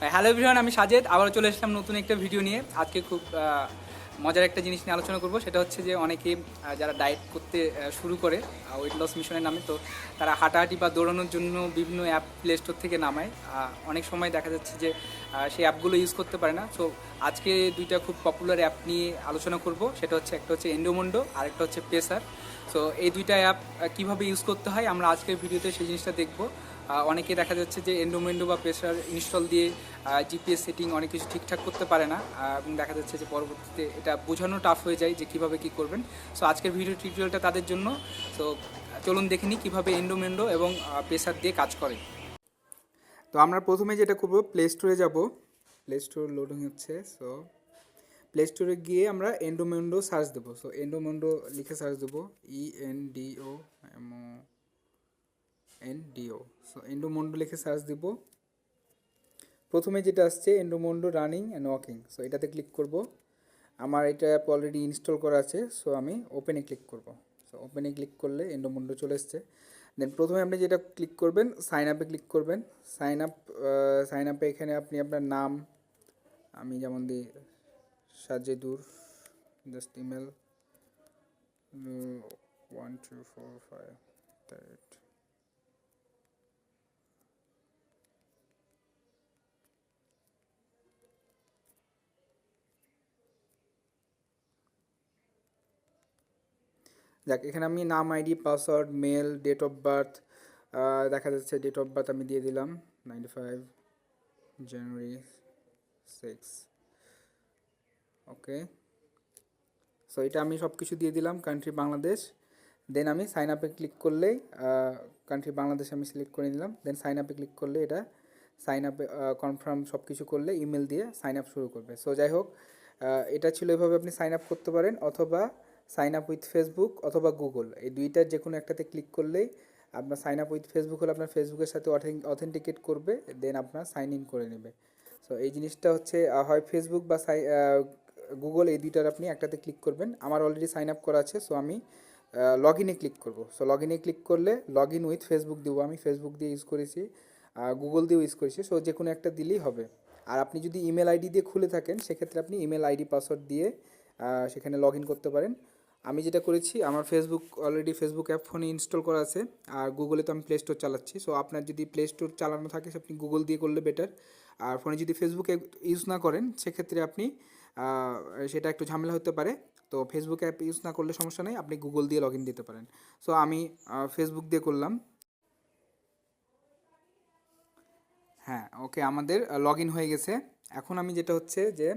Hello everyone, আমি সাজেদ। আবার চলে এসলাম নতুন একটা ভিডিও নিয়ে। আজকে খুব মজার একটা জিনিস নিয়ে আলোচনা করব। সেটা হচ্ছে যে অনেকে যারা ডায়েট করতে শুরু করে ওয়েট লস মিশনের নামে, তো তারা হাঁটাহাঁটি বা দৌড়ানোর জন্য বিভিন্ন অ্যাপ প্লে স্টোর থেকে নামায়। অনেক সময় দেখা যাচ্ছে যে সেই অ্যাপগুলো ইউজ করতে পারে না। সো আজকে দুইটা খুব পপুলার অ্যাপ নিয়ে আলোচনা করব। সেটা হচ্ছে, একটা হচ্ছে এন্ডোমন্ডো আর একটা হচ্ছে পেসার সো এই দুইটা অ্যাপ কীভাবে ইউজ করতে হয় আমরা আজকের ভিডিওতে সেই জিনিসটা দেখব। অনেকে দেখা যাচ্ছে যে এন্ডোমেন্ডো বা প্রেশার ইনস্টল দিয়ে জিপিএস সেটিং অনেক কিছু ঠিকঠাক করতে পারে না। এবং দেখা যাচ্ছে যে পরবর্তীতে এটা বোঝানো টাফ হয়ে যায় যে কীভাবে কি করবেন। সো আজকের ভিডিও টিউটোরিয়ালটা তাদের জন্য। সো চলুন দেখে নিই কীভাবে এন্ডোমেন্ডো এবং প্রেশার দিয়ে কাজ করে। তো আমরা প্রথমে যেটা করব প্লে স্টোরে যাব। প্লে স্টোর লোডিং হচ্ছে। সো প্লে স্টোরে গিয়ে আমরা এন্ডোমেন্ডো সার্চ দেবো। সো এন্ডোমেন্ডো লিখে সার্চ দেবো। E N D O M O N D O so Endomondo লিখে সার্চ দিব। প্রথমে যেটা আসছে Endomondo running and walking so এটাতে ক্লিক করব। আমার এটা অ্যাপ অলরেডি ইনস্টল করা আছে। সো আমি ওপেনে ক্লিক করব। সো ওপেনে ক্লিক করলে এন্ডোমন্ডো চলে এসছে। দেন প্রথমে আপনি যেটা ক্লিক করবেন সাইন আপে ক্লিক করবেন। সাইন আপ সাইন আপে এখানে আপনি আপনার নাম, আমি যেমন দিই Sajedur just email one two four five eight যাক, এখানে আমি নাম ID password mail date of birth দেখা যাচ্ছে ডেট অফ বার্থ আমি দিয়ে দিলাম ninety five January six okay. So এটা আমি সব কিছু দিয়ে দিলাম কান্ট্রি বাংলাদেশ দেন আমি সাইন আপে ক্লিক করলেই কান্ট্রি বাংলাদেশ আমি সিলেক্ট করে নিলাম। দেন সাইন আপে ক্লিক করলে এটা সাইন আপে কনফার্ম সব কিছু করলে ইমেল দিয়ে সাইন আপ শুরু করবে। সো যাই হোক এটা ছিল এভাবে আপনি সাইন আপ করতে পারেন, অথবা সাইন আপ উইথ ফেসবুক অথবা গুগল এই দুইটার যে কোনো একটাতে ক্লিক করলেই আপনার সাইন আপ উইথ ফেসবুক হলে আপনার ফেসবুকের সাথে অথেন্টিকেট করবে দেন আপনার সাইন ইন করে নেবে। সো এই জিনিসটা হচ্ছে হয় ফেসবুক বা সাই গুগল এই দুইটার আপনি একটাতে ক্লিক করবেন। আমার অলরেডি সাইন আপ করা আছে সো আমি লগ ইনে ক্লিক করব। সো লগ ইনে ক্লিক করলে লগ ইন উইথ ফেসবুক দেবো। আমি ফেসবুক দিয়ে ইউজ করেছি গুগল দিয়েও ইউজ করেছি সো যে কোনো একটা দিলেই হবে। আর আপনি যদি ইমেল আইডি দিয়ে খুলে থাকেন, সেক্ষেত্রে আপনি ইমেল আইডি পাসওয়ার্ড দিয়ে সেখানে লগ ইন করতে পারেন। আমি যেটা করেছি, আমার ফেসবুক অলরেডি ফেসবুক অ্যাপ ফোনে ইনস্টল করা আছে, আর গুগলে তো আমি প্লে স্টোর চালাচ্ছি। সো আপনার যদি প্লে স্টোর চালানো থাকে আপনি গুগল দিয়ে করলে বেটার আর ফোনে যদি ফেসবুক ইউজ না করেন, সেক্ষেত্রে আপনি সেটা একটু ঝামেলা হতে পারে। তো ফেসবুক অ্যাপ ইউজ না করলে সমস্যা নেই, আপনি গুগল দিয়ে লগ ইন দিতে পারেন। সো আমি ফেসবুক দিয়ে করলাম। হ্যাঁ ওকে আমাদের লগ ইন হয়ে গেছে। এখন আমি যেটা হচ্ছে যে,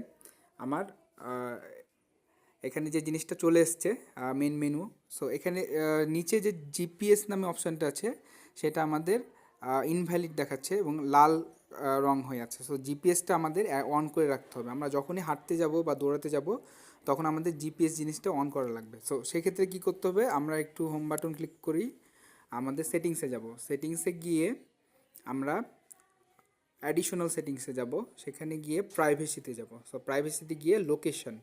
আমার এখানে যে জিনিসটা চলে এসছে মেন মেনু সো এখানে নিচে যে জিপিএস নামে অপশানটা আছে, সেটা আমাদের ইনভ্যালিড দেখাচ্ছে এবং লাল রং হয়ে আছে। সো জিপিএসটা আমাদের অন করে রাখতে হবে। আমরা যখনই হাঁটতে যাব বা দৌড়াতে যাব, তখন আমাদের জিপিএস জিনিসটা অন করা লাগবে। সো সেক্ষেত্রে কী করতে হবে? আমরা একটু হোম বাটন ক্লিক করি, আমাদের সেটিংসে যাব। সেটিংসে গিয়ে আমরা অ্যাডিশনাল সেটিংসে যাব। সেখানে গিয়ে প্রাইভেসিতে যাব। সো প্রাইভেসিতে গিয়ে লোকেশন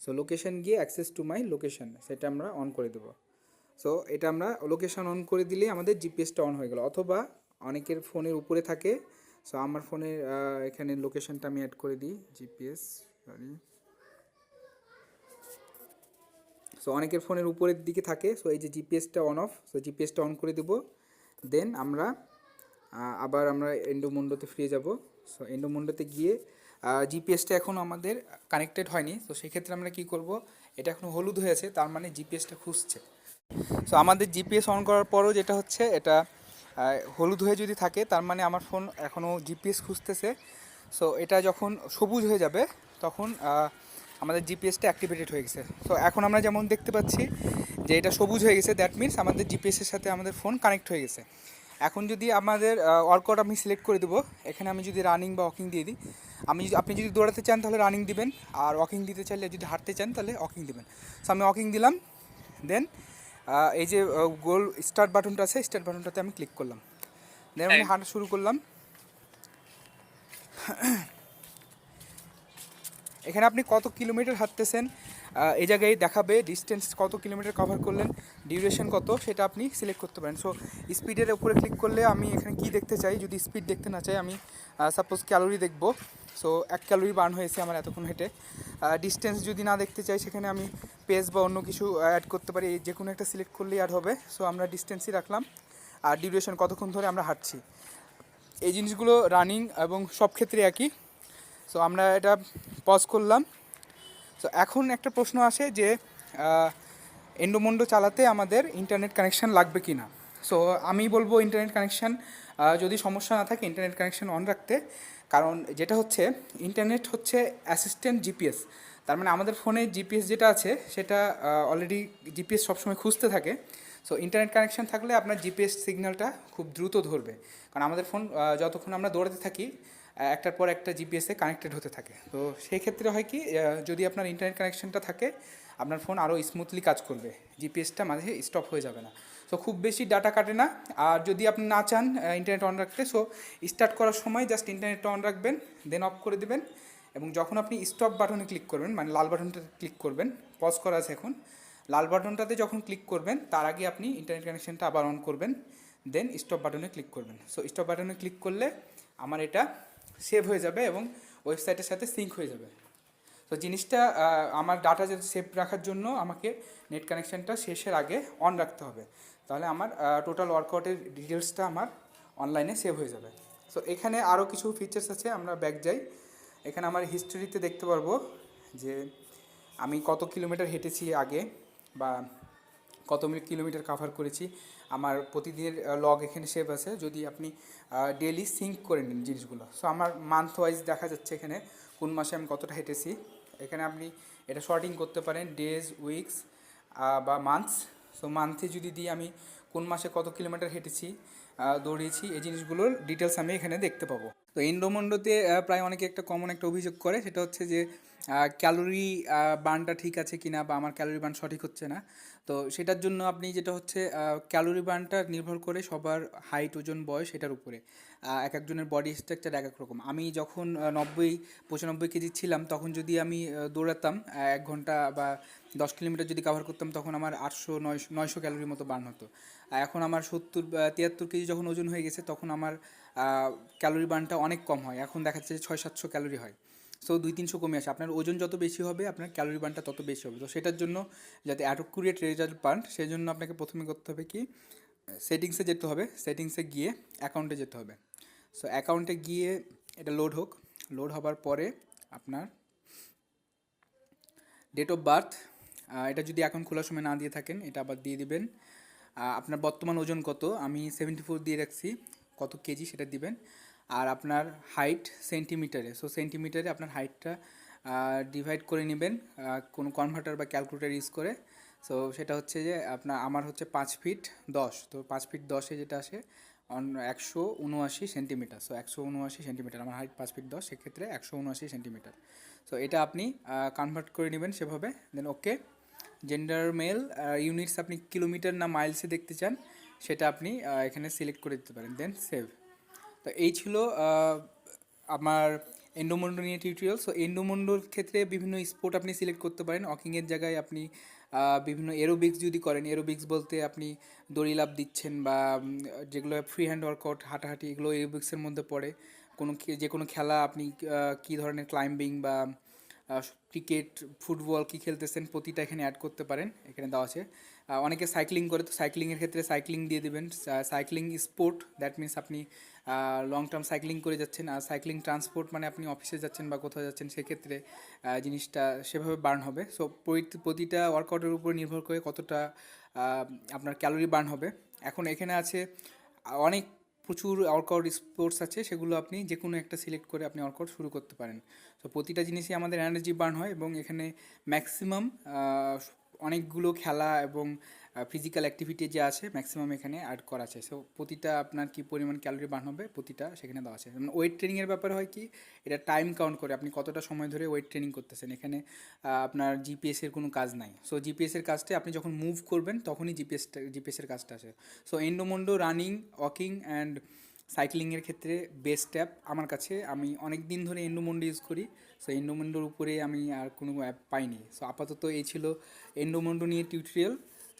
সো লোকেশন গিয়ে অ্যাক্সেস টু মাই লোকেশন সেটা আমরা অন করে দেবো। সো এটা আমরা লোকেশন অন করে দিলে আমাদের জিপিএসটা অন হয়ে গেল। অথবা অনেকের ফোনের উপরে থাকে। সো আমার ফোনের এখানে লোকেশনটা আমি অ্যাড করে দিই জিপিএস সরি সো অনেকের ফোনের উপরের দিকে থাকে। সো এই যে জিপিএসটা অন অফ সো জিপিএসটা অন করে দেবো। দেন আমরা আবার আমরা এন্ডোমন্ডোতে ফিরে যাব। সো এন্ডোমন্ডোতে গিয়ে জিপিএসটা এখন আমাদের কানেক্টেড হয়নি। তো সেক্ষেত্রে আমরা কি করব, এটা এখন হলুদ হয়ে আছে, তার মানে জিপিএসটা খুঁজছে। সো আমাদের জিপিএস অন করার পরও যেটা হচ্ছে, এটা হলুদ হয়ে যদি থাকে, তার মানে আমার ফোন এখনও জিপিএস খুঁজতেছে। সো এটা যখন সবুজ হয়ে যাবে, তখন আমাদের জিপিএসটা অ্যাক্টিভেটেড হয়ে গেছে। তো এখন আমরা যেমন দেখতে পাচ্ছি যে এটা সবুজ হয়ে গেছে দ্যাট মিনস আমাদের জিপিএসের সাথে আমাদের ফোন কানেক্ট হয়ে গেছে। এখন যদি আমাদের ওয়ার্কআউট আমি সিলেক্ট করে দেবো, এখানে আমি যদি রানিং বা ওয়াকিং দিয়ে দিই, আমি যদি, আপনি যদি দৌড়াতে চান, তাহলে রানিং দিবেন, আর ওয়াকিং দিতে চাইলে যদি হাঁটতে চান, তাহলে ওয়াকিং দিবেন। সো আমি ওয়াকিং দিলাম দেন এই যে গোল স্টার্ট বাটনটা আছে স্টার্ট বাটনটাতে আমি ক্লিক করলাম। দেন আমি হাঁটা শুরু করলাম। এখানে আপনি কত কিলোমিটার হাঁটতেছেন এই জায়গায় দেখাবে ডিস্টেন্স কত কিলোমিটার কভার করলেন ডিউরেশন কত সেটা আপনি সিলেক্ট করতে পারেন। সো স্পিডের উপরে ক্লিক করলে আমি এখানে কি দেখতে চাই? যদি স্পিড দেখতে না চাই আমি সাপোজ ক্যালোরি দেখব। সো এক ক্যালোরি বার্ন হয়েছে আমার এতক্ষণ হেঁটে। ডিস্টেন্স যদি না দেখতে চাই, সেখানে আমি পেজ বা অন্য কিছু অ্যাড করতে পারি। যে কোনো একটা সিলেক্ট করলেই অ্যাড হবে। সো আমরা ডিস্টেন্সই রাখলাম। আর ডিউরেশন কতক্ষণ ধরে আমরা হাঁটছি? এই জিনিসগুলো রানিং এবং সব ক্ষেত্রে একই। সো আমরা এটা পজ করলাম। সো এখন একটা প্রশ্ন আসে যে এন্ডোমন্ডো চালাতে আমাদের ইন্টারনেট কানেকশান লাগবে কি না সো আমি বলব ইন্টারনেট কানেকশান যদি সমস্যা না থাকে ইন্টারনেট কানেকশান অন রাখতে। কারণ যেটা হচ্ছে ইন্টারনেট হচ্ছে অ্যাসিস্ট্যান্ট জিপিএস তার মানে আমাদের ফোনে জিপিএস যেটা আছে, সেটা অলরেডি জিপিএস সবসময় খুঁজতে থাকে। সো ইন্টারনেট কানেকশন থাকলে আপনার জিপিএস সিগন্যালটা খুব দ্রুত ধরবে। কারণ আমাদের ফোন যতক্ষণ আমরা দৌড়াতে থাকি একটার পর একটা জিপিএসে কানেক্টেড হতে থাকে। তো সেই ক্ষেত্রে হয় কি যদি আপনার ইন্টারনেট কানেকশনটা থাকে, আপনার ফোন আরও স্মুথলি কাজ করবে। জিপিএসটা মাঝে স্টপ হয়ে যাবে না। সো খুব বেশি ডাটা কাটে না। আর যদি আপনি না চান ইন্টারনেট অন রাখতে সো স্টার্ট করার সময় জাস্ট ইন্টারনেটটা অন রাখবেন দেন অফ করে দেবেন। এবং যখন আপনি স্টপ বাটনে ক্লিক করবেন মানে লাল বাটনটা ক্লিক করবেন পজ করা আছে এখন। লাল বাটনটাতে যখন ক্লিক করবেন, তার আগে আপনি ইন্টারনেট কানেকশনটা আবার অন করবেন দেন স্টপ বাটনে ক্লিক করবেন। সো স্টপ বাটনে ক্লিক করলে আমার এটা সেভ হয়ে যাবে এবং ওয়েবসাইটের সাথে সিঙ্ক হয়ে যাবে। তো জিনিসটা আমার ডাটা সেভ রাখার জন্য আমাকে নেট কানেকশনটা শেষের আগে অন রাখতে হবে। তাহলে আমার টোটাল ওয়ার্কআউটের ডিটেলসটা আমার অনলাইনে সেভ হয়ে যাবে। সো এখানে আরও কিছু ফিচার্স আছে, আমরা ব্যাক যাই। এখানে আমার হিস্টোরিতে দেখতে পারব যে আমি কত কিলোমিটার হেঁটেছি আগে বা কত কিলোমিটার কাভার করেছি। আমার প্রতিদিনের লগ এখানে সেভ আছে। যদি আপনি ডেলি সিঙ্ক করে নিন জিনিসগুলো। সো আমার মান্থ ওয়াইজ দেখা যাচ্ছে এখানে কোন মাসে আমি কতটা হেঁটেছি। এখানে আপনি এটা শর্টিং করতে পারেন ডেজ উইকস বা মান্থস সো মান্থে যদি দিই আমি কোন মাসে কত কিলোমিটার হেঁটেছি দৌড়িয়েছি, এই জিনিসগুলোর ডিটেলস আমি এখানে দেখতে পাবো। তো ইন্ডোমন্ডোতে প্রায় অনেকে একটা কমন একটা অভিযোগ করে, সেটা হচ্ছে যে ক্যালোরি বার্নটা ঠিক আছে কিনা বা আমার ক্যালোরি বার্ন সঠিক হচ্ছে না, তো সেটার জন্য আপনি যেটা হচ্ছে ক্যালোরি বার্নটা নির্ভর করে সবার হাইট ওজন, বয়স এটার উপরে। এক একজনের বডি স্ট্রাকচার এক এক রকম। আমি যখন নব্বই, পঁচানব্বই কেজি ছিলাম, তখন যদি আমি দৌড়াতাম এক ঘণ্টা বা দশ কিলোমিটার যদি কভার করতাম, তখন আমার আটশো নয়শো নয়শো ক্যালোরির মতো বার্ন হতো। এখন আমার সত্তর তিয়াত্তর কেজি যখন ওজন হয়ে গেছে, তখন আমার ক্যালোরি বার্নটা অনেক কম হয়। এখন দেখা যাচ্ছে ছয় সাতশো ক্যালোরি হয়। সো দুই তিনশো কমে আসে। আপনার ওজন যত বেশি হবে, আপনার ক্যালোরি বার্নটা তত বেশি হবে। তো সেটার জন্য যাতে অ্যাডোকুরেট রেজাল্ট পান সেই জন্য আপনাকে প্রথমে করতে হবে কি সেটিংসে যেতে হবে। সেটিংসে গিয়ে অ্যাকাউন্টে যেতে হবে। সো অ্যাকাউন্টে গিয়ে এটা লোড হোক। লোড হবার পরে আপনার ডেট অফ বার্থ এটা যদি এখন খোলার সময় না দিয়ে থাকেন, এটা আবার দিয়ে দিবেন। আপনার বর্তমান ওজন কত? আমি সেভেন্টি ফোর দিয়ে রাখছি। কত কেজি সেটা দিবেন। আর আপনার হাইট সেন্টিমিটারে সো সেন্টিমিটারে আপনার হাইটটা ডিভাইড করে নেবেন কোনো কনভার্টার বা ক্যালকুলেটার ইউজ করে। সো সেটা হচ্ছে যে আপনার, আমার হচ্ছে পাঁচ ফিট দশ। তো পাঁচ ফিট দশে যেটা আসে একশো উনআশি সেন্টিমিটার সো একশো উনআশি সেন্টিমিটার আমার হাইট পাঁচ ফিট দশ, সেক্ষেত্রে একশো উনআশি সেন্টিমিটার সো এটা আপনি কনভার্ট করে নেবেন সেভাবে দেন ওকে জেন্ডার মেল ইউনিটস আপনি কিলোমিটার না মাইলসে দেখতে চান, সেটা আপনি এখানে সিলেক্ট করে দিতে পারেন দেন সেভ তো এই ছিল আমার এন্ডোমন্ডো নিয়ে টিউটোরিয়াল সো এন্ডোমন্ডোর ক্ষেত্রে বিভিন্ন স্পোর্ট আপনি সিলেক্ট করতে পারেন। ওয়াকিংয়ের জায়গায় আপনি বিভিন্ন এরোবিক্স যদি করেন এরোবিক্স বলতে আপনি দড়ি লাভ দিচ্ছেন বা যেগুলো ফ্রি হ্যান্ড ওয়ার্কআউট হাঁটাহাঁটি, এগুলো এরোবিক্সের মধ্যে পড়ে। কোনো যে কোনো খেলা আপনি কী ধরনের ক্লাইম্বিং বা ক্রিকেট ফুটবল কী খেলতেছেন, প্রতিটা এখানে অ্যাড করতে পারেন। এখানে দেওয়া আছে। অনেকে সাইক্লিং করে, তো সাইক্লিংয়ের ক্ষেত্রে সাইক্লিং দিয়ে দেবেন। সাইক্লিং স্পোর্ট দ্যাট মিন্স আপনি লং টার্ম সাইক্লিং করে যাচ্ছেন। আর সাইক্লিং ট্রান্সপোর্ট মানে আপনি অফিসে যাচ্ছেন বা কোথাও যাচ্ছেন, সেক্ষেত্রে জিনিসটা সেভাবে বার্ন হবে। সো প্রতিটা ওয়ার্কআউটের উপর নির্ভর করে কতটা আপনার ক্যালোরি বার্ন হবে। এখন এখানে আছে, অনেক প্রচুর ওয়ার্কআউট স্পোর্টস আছে, সেগুলো আপনি যে কোনো একটা সিলেক্ট করে আপনি ওয়ার্কআউট শুরু করতে পারেন। তো প্রতিটা জিনিসই আমাদের এনার্জি বার্ন হয় এবং এখানে ম্যাক্সিমাম অনেকগুলো খেলা এবং ফিজিক্যাল অ্যাক্টিভিটি যে আছে ম্যাক্সিমাম এখানে অ্যাড করা আছে। সো প্রতিটা আপনার কি পরিমাণ ক্যালোরি বার্ন হবে প্রতিটা সেখানে দেওয়া আছে। যেমন ওয়েট ট্রেনিংয়ের ব্যাপারে হয় কি, এটা টাইম কাউন্ট করে আপনি কতটা সময় ধরে ওয়েট ট্রেনিং করতেছেন। এখানে আপনার জিপিএসের কোনো কাজ নাই। সো জিপিএসের কাজটা আপনি যখন মুভ করবেন তখনই জিপিএসটা জিপিএসের কাজটা আছে। So Endomondo running walking and সাইক্লিংয়ের ক্ষেত্রে বেস্ট অ্যাপ আমার কাছে। আমি অনেক দিন ধরে এন্ডোমন্ডো ইউজ করি সো এন্ডোমন্ডোর উপরে আমি আর কোনো অ্যাপ পাইনি। সো আপাতত এই ছিল এন্ডোমন্ডো নিয়ে টিউটোরিয়াল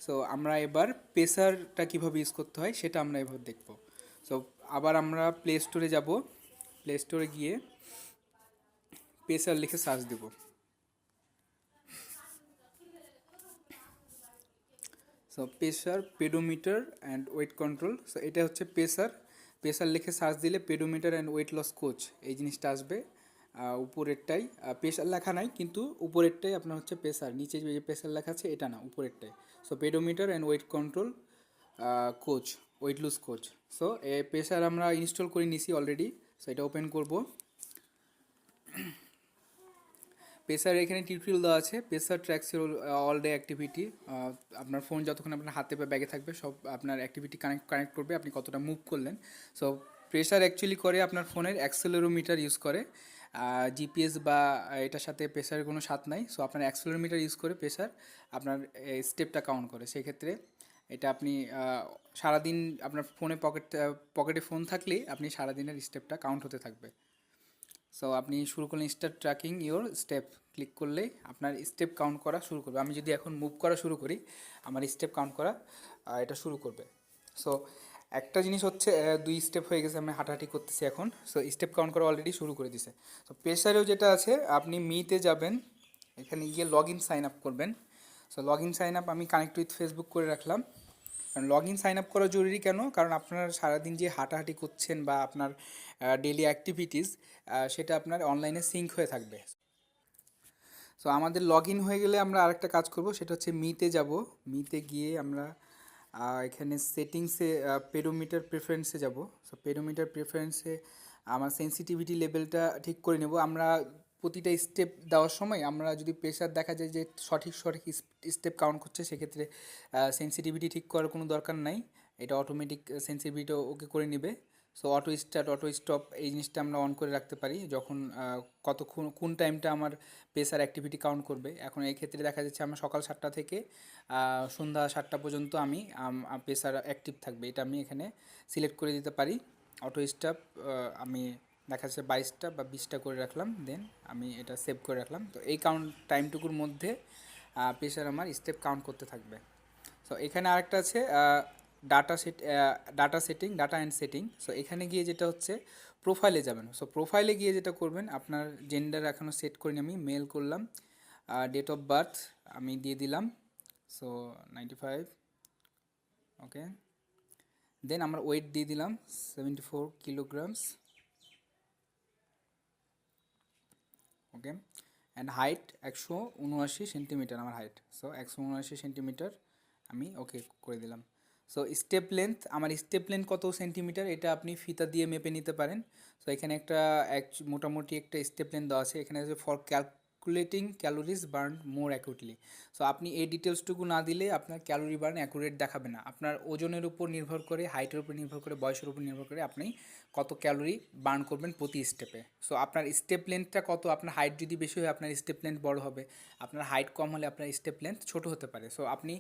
সো আমরা এবার পেসারটা কীভাবে ইউজ করতে হয় সেটা আমরা এবার দেখব। সো আবার আমরা প্লে স্টোরে যাব। প্লে স্টোরে গিয়ে পেসার লিখে search Dev. So Pacer pedometer and weight control so এটা হচ্ছে পেসার পেসার লিখে সার্চ দিলে pedometer and weight loss coach এই জিনিসটা আসবে। উপরেরটাই। প্রেশার লেখা নাই, কিন্তু উপরেরটাই আপনার হচ্ছে প্রেশার নিচে যে প্রেশার লেখা আছে, এটা না, উপরেরটাই। So pedometer and weight control coach weight lose coach so a pressure আমরা ইনস্টল করে নিছি অলরেডি সো এটা ওপেন করব। পেসার এখানে টিউটোরিয়াল দেওয়া আছে। Pacer tracks all day activity আপনার ফোন যতক্ষণ আপনার হাতে বা ব্যাগে থাকবে, সব আপনার অ্যাক্টিভিটি কানেক্ট কানেক্ট করবে, আপনি কতটা মুভ করলেন। সো প্রেসার অ্যাকচুয়ালি করে আপনার ফোনের অ্যাক্সেলেরোমিটার ইউজ করে। জিপিএস বা এটার সাথে প্রেসারের কোনো স্বাদ নাই। সো আপনার অ্যাক্সেলেরোমিটার ইউজ করে প্রেসার আপনার স্টেপটা কাউন্ট করে। সেক্ষেত্রে এটা আপনি সারাদিন আপনার ফোনে পকেট পকেটে ফোন থাকলেই আপনি সারাদিনের স্টেপটা কাউন্ট হতে থাকবে। সো আপনি শুরু করলেন start tracking your step click করলেই আপনার স্টেপ কাউন্ট করা শুরু করবে। আমি যদি এখন মুভ করা শুরু করি, আমার স্টেপ কাউন্ট করা এটা শুরু করবে। সো একটা জিনিস হচ্ছে দুই স্টেপ হয়ে গেছে, আমি হাঁটাহাঁটি করতেছি এখন। সো স্টেপ কাউন্ট করা অলরেডি শুরু করে দিছে। তো প্রেসারেও যেটা আছে, আপনি মিতে যাবেন, এখানে গিয়ে লগ ইন সাইন আপ করবেন। So log in sign up আমি কানেক্ট উইথ ফেসবুক করে রাখলাম। কারণ লগ ইন সাইন আপ করা জরুরি কেন? কারণ আপনার সারাদিন যে হাঁটাহাঁটি করছেন বা আপনার ডেলি অ্যাক্টিভিটিস সেটা আপনার অনলাইনে সিঙ্ক হয়ে থাকবে। সো আমাদের লগ ইন হয়ে গেলে আমরা আরেকটা কাজ করব, সেটা হচ্ছে মিতে যাব। মিতে গিয়ে আমরা এখানে সেটিংসে পেডোমিটার প্রেফারেন্সে যাব। সো পেডোমিটার প্রেফারেন্সে আমার সেন্সিটিভিটি লেভেলটা ঠিক করে নেব। আমরা প্রতিটা স্টেপ দেওয়ার সময় আমরা যদি প্রেশার দেখা যায় যে সঠিক সঠিক স্টেপ কাউন্ট করছে, সেক্ষেত্রে সেন্সিটিভিটি ঠিক করার কোনো দরকার নাই। এটা অটোমেটিক সেন্সিটিভিটি ওকে করে নেবে। So auto start auto stop এই জিনিসটা আমরা অন করে রাখতে পারি। যখন কতক্ষণ, কোন টাইমটা আমার প্রেসার অ্যাক্টিভিটি কাউন্ট করবে। এখন এই ক্ষেত্রে দেখা যাচ্ছে আমার সকাল সাতটা থেকে সন্ধ্যা সাতটা পর্যন্ত আমি প্রেসার অ্যাক্টিভ থাকবে। এটা আমি এখানে সিলেক্ট করে দিতে পারি। অটো স্টপ আমি দেখা যাচ্ছে বাইশটা বা বিশটা করে রাখলাম দেন আমি এটা সেভ করে রাখলাম। তো এই কাউন্ট টাইমটুকুর মধ্যে প্রেসার আমার স্টেপ কাউন্ট করতে থাকবে। সো এখানে আরেকটা আছে data set data setting data and setting so এখানে গিয়ে যেটা হচ্ছে প্রোফাইলে যাবেন। সো প্রোফাইলে গিয়ে যেটা করবেন, আপনার জেন্ডার এখনও সেট করিনি আমি মেল করলাম। ডেট অফ বার্থ আমি দিয়ে দিলাম। So ninety five okay then আমার ওয়েট দিয়ে দিলাম seventy four kilograms okay and height একশো উনআশি সেন্টিমিটার আমার হাইট সো একশো উনআশি সেন্টিমিটার আমি ওকে করে দিলাম। সো স্টেপ লেন্থ আমার স্টেপ লেন্থ কত সেন্টিমিটার এটা আপনি ফিতা দিয়ে মেপে নিতে পারেন। সো এখানে একটা এক মোটামুটি একটা স্টেপ লেন্থ দেওয়া আছে। এখানে আছে for calculating calories burn more accurately so আপনি এই ডিটেলসটুকু না দিলে আপনার ক্যালোরি বার্ন অ্যাকুরেট দেখাবে না। আপনার ওজনের উপর নির্ভর করে হাইটের উপর নির্ভর করে, বয়সের উপর নির্ভর করে আপনি কত ক্যালোরি বার্ন করবেন প্রতি স্টেপে সো আপনার স্টেপ লেন্থটা কত? আপনার হাইট যদি বেশি হয়, আপনার স্টেপ লেন্থ বড় হবে। আপনার হাইট কম হলে আপনার স্টেপ লেন্থ ছোট হতে পারে। সো আপনি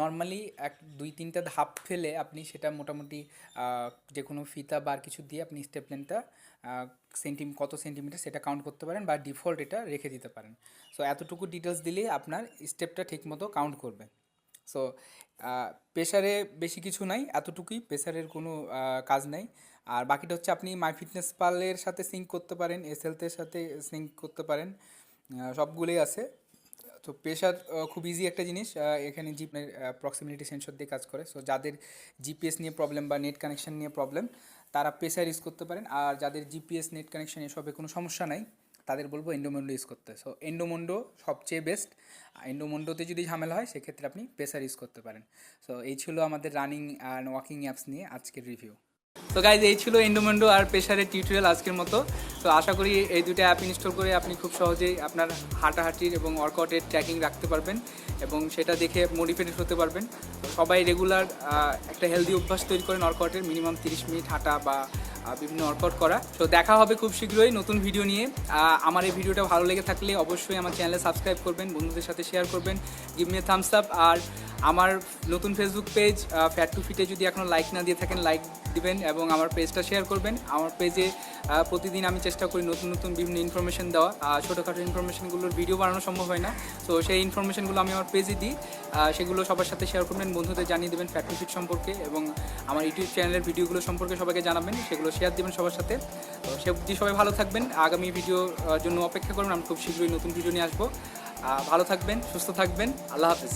নর্মালি এক, দুই, তিনটা ধাপ ফেলে আপনি সেটা মোটামুটি যে কোনো ফিতা বা কিছু দিয়ে আপনি স্টেপ লেন্থটা সেন্টিম কত সেন্টিমিটার সেটা কাউন্ট করতে পারেন বা ডিফল্ট এটা রেখে দিতে পারেন। সো এতটুকু ডিটেলস দিলেই আপনার স্টেপটা ঠিকমতো কাউন্ট করবে। সো প্রেশারে বেশি কিছু নাই, এতটুকুই প্রেশারের কোনো কাজ নাই। আর বাকিটা হচ্ছে আপনি মাই ফিটনেস পালের সাথে সিঙ্ক করতে পারেন এস হেলথের সাথে সিঙ্ক করতে পারেন সবগুলোই আছে। তো প্রেশার খুব ইজি একটা জিনিস। এখানে জি প্রক্সিমিটি সেন্সর দিয়ে কাজ করে। সো যাদের জিপিএস নিয়ে প্রবলেম বা নেট কানেকশন নিয়ে প্রবলেম তারা প্রেশার ইউজ করতে পারেন। আর যাদের জিপিএস নেট কানেকশন এসবে কোনো সমস্যা নাই, তাদের বলব এন্ডোমন্ডো ইউজ করতে। সো এন্ডোমন্ডো সবচেয়ে বেস্ট এন্ডোমন্ডোতে যদি ঝামেলা হয়, সেক্ষেত্রে আপনি প্রেশার ইউজ করতে পারেন। সো এই ছিল আমাদের রানিং অ্যান্ড ওয়াকিং অ্যাপস নিয়ে আজকের রিভিউ তো গাইজ এই ছিল এন্ডোমেন্ডো আর প্রেশারের টিউটোরিয়াল আজকের মতো। তো আশা করি এই দুটো অ্যাপ ইনস্টল করে আপনি খুব সহজেই আপনার হাঁটাহাঁটির এবং ওয়ার্কআউটের ট্র্যাকিং রাখতে পারবেন এবং সেটা দেখে মোটিভেটেড হতে পারবেন। সবাই রেগুলার একটা হেলদি অভ্যাস তৈরি করেন ওয়ার্কআউটের মিনিমাম তিরিশ মিনিট হাঁটা বা বিভিন্ন ওয়ার্কআউট করা। তো দেখা হবে খুব শীঘ্রই নতুন ভিডিও নিয়ে। আমার এই ভিডিওটা ভালো লেগে থাকলে অবশ্যই আমার চ্যানেলে সাবস্ক্রাইব করবেন, বন্ধুদের সাথে শেয়ার করবেন গিভ মি থামস আপ আর আমার নতুন ফেসবুক পেজ ফ্যাট টু ফিটে যদি এখনও লাইক না দিয়ে থাকেন লাইক দিবেন এবং আমার পেজটা শেয়ার করবেন। আমার পেজে প্রতিদিন আমি চেষ্টা করি নতুন নতুন বিভিন্ন ইনফরমেশন দেওয়া। ছোটোখাটো ইনফরমেশনগুলোর ভিডিও বানানো সম্ভব হয় না। তো সেই ইনফরমেশনগুলো আমি আমার পেজে দিই। সেগুলো সবার সাথে শেয়ার করবেন, বন্ধুদের জানিয়ে দেবেন ফ্যাট সম্পর্কে এবং আমার ইউটিউব চ্যানেলের ভিডিওগুলো সম্পর্কে সবাইকে জানাবেন, সেগুলো শেয়ার দিবেন সবার সাথে। তো সে সবাই ভালো থাকবেন। আগামী ভিডিওর জন্য অপেক্ষা করবেন। আমি খুব শীঘ্রই নতুন ভিডিও নিয়ে আসব। ভালো থাকবেন, সুস্থ থাকবেন। আল্লাহ হাফিজ।